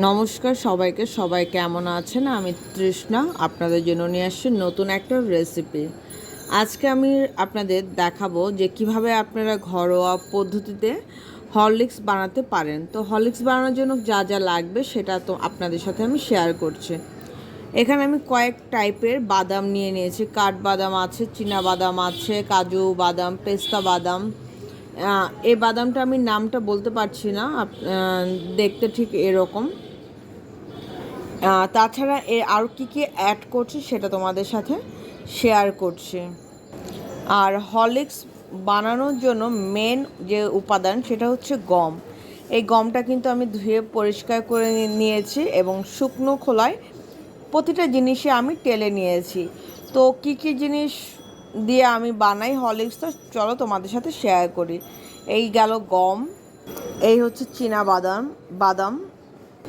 নমস্কার সবাইকে। সবাই কেমন আছেন? আমি তৃষ্ণা। আপনাদের জন্য নিয়ে আসছি নতুন একটা রেসিপি আজকে আমি আপনাদের দেখাবো যে কীভাবে আপনারা ঘরোয়া পদ্ধতিতে হরলিক্স বানাতে পারেন। তো হরলিক্স বানানোর জন্য যা যা লাগবে সেটা তো আপনাদের সাথে আমি শেয়ার করছি। এখানে আমি কয়েক টাইপের বাদাম নিয়ে নিয়েছি। কাঠবাদাম আছে চীনা বাদাম আছে, কাজু বাদাম, পেস্তা বাদাম। এই বাদামটা আমি নামটা বলতে পারছি না। দেখতে ঠিক এরকম। তাছাড়া এ আর কি কি অ্যাড করছি সেটা তোমাদের সাথে শেয়ার করছি। আর হরলিক্স বানানোর জন্য মেন যে উপাদান সেটা হচ্ছে গম। এই গমটা কিন্তু আমি ধুয়ে পরিষ্কার করে নিয়েছি এবং শুকনো খোলায় প্রতিটা জিনিসে আমি টেলে নিয়েছি। তো কি কি জিনিস দিয়ে আমি বানাই হরলিক্সটা চলো তোমাদের সাথে শেয়ার করি। এই গেল গম, এই হচ্ছে চীনা বাদাম বাদাম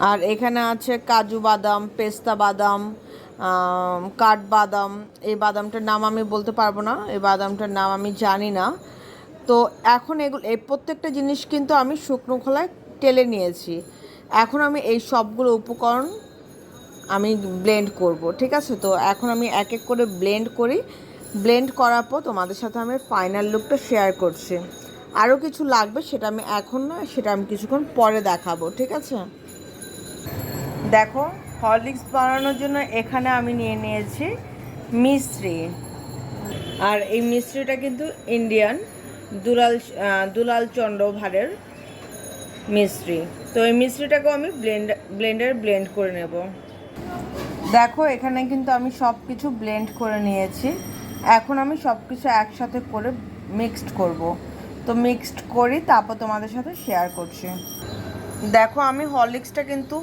আর এখানে আছে কাজু বাদাম, পেস্তা বাদাম কাঠবাদাম এই বাদামটার নাম আমি বলতে পারব না, এই বাদামটার নাম আমি জানি না। তো এখন এগুলো, এই প্রত্যেকটা জিনিস কিন্তু আমি শুকনো খোলায় টেলে নিয়েছি। এখন আমি এই সবগুলো উপকরণ আমি ব্লেন্ড করব, ঠিক আছে? তো এখন আমি এক এক করে ব্লেন্ড করি। ব্লেন্ড করার পর তোমাদের সাথে আমি ফাইনাল লুকটা শেয়ার করছি। আরও কিছু লাগবে সেটা আমি এখন না সেটা আমি কিছুক্ষণ পরে দেখাবো, ঠিক আছে? দেখো, হরলিক্স বানানোর জন্য এখানে আমি নিয়ে নিয়েছি মিশ্রি। আর এই মিশ্রিটা কিন্তু ইন্ডিয়ান দুলাল দুলাল চন্দ্র ভারের মিশ্রি। তো এই মিশ্রিটাকেও আমি ব্লেন্ড ব্লেন্ডার ব্লেন্ড করে নেব। দেখো, এখানে কিন্তু আমি সব কিছু ব্লেন্ড করে নিয়েছি। এখন আমি সব কিছু একসাথে করে মিক্সড করব। তো মিক্সড করি, তারপর তোমাদের সাথে শেয়ার করছি। দেখো, আমি হরলিক্সটা কিন্তু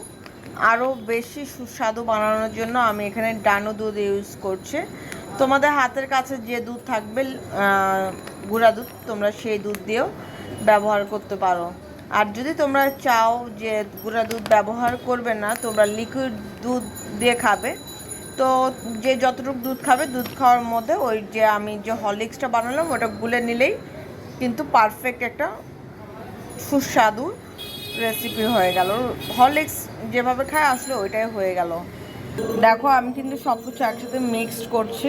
আরও বেশি সুস্বাদু বানানোর জন্য আমি এখানে ডানো দুধ ইউজ করছি। তোমাদের হাতের কাছে যে দুধ থাকবে গুঁড়া দুধ, তোমরা সেই দুধ দিয়েও ব্যবহার করতে পারো। আর যদি তোমরা চাও যে গুঁড়া দুধ ব্যবহার করবে না, তোমরা লিকুইড দুধ দিয়ে খাবে। তো যে যতটুকু দুধ খাবে, দুধ খাওয়ার মধ্যে ওই যে আমি যে হরলিক্সটা বানালাম, ওটা গুলে নিলেই কিন্তু পারফেক্ট একটা সুস্বাদু রেসিপি হয়ে গেল। হরলিক্স যেভাবে খায় আসলে ওইটাই হয়ে গেল। দেখো, আমি কিন্তু সব কিছু একসাথে মিক্সড করছি।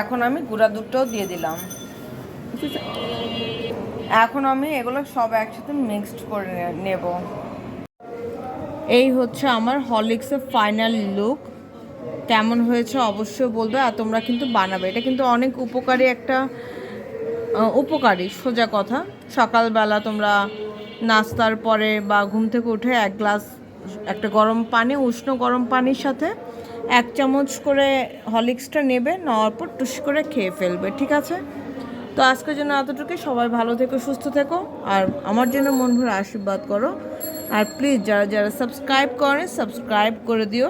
এখন আমি গুঁড়া দুধটাও দিয়ে দিলাম। এখন আমি এগুলো সব একসাথে মিক্সড করে নেব। এই হচ্ছে আমার হরলিক্সের ফাইনাল লুক কেমন হয়েছে অবশ্যই বলবে, আর তোমরা কিন্তু বানাবে। এটা কিন্তু অনেক উপকারী একটা উপকারী, সোজা কথা। সকালবেলা তোমরা নাস্তার পরে বা ঘুম থেকে উঠে এক গ্লাস একটা গরম পানি, উষ্ণ গরম পানির সাথে এক চামচ করে হরলিক্সটা নেবে, নেওয়ার পর টুস করে খেয়ে ফেলবে, ঠিক আছে? তো আজকের জন্য এতটুকুই। সবাই ভালো থেকো, সুস্থ থেকো, আর আমার জন্য মন ভরে আশীর্বাদ করো। আর প্লিজ যারা যারা সাবস্ক্রাইব করে সাবস্ক্রাইব করে দিও।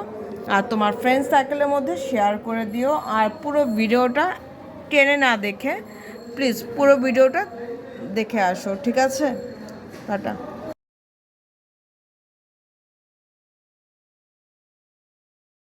আর তোমার ফ্রেন্ডস সার্কেলের মধ্যে শেয়ার করে দিও। আর পুরো ভিডিওটা টেনে না দেখে প্লিজ পুরো ভিডিওটা দেখে আসো, ঠিক আছে? টাটা।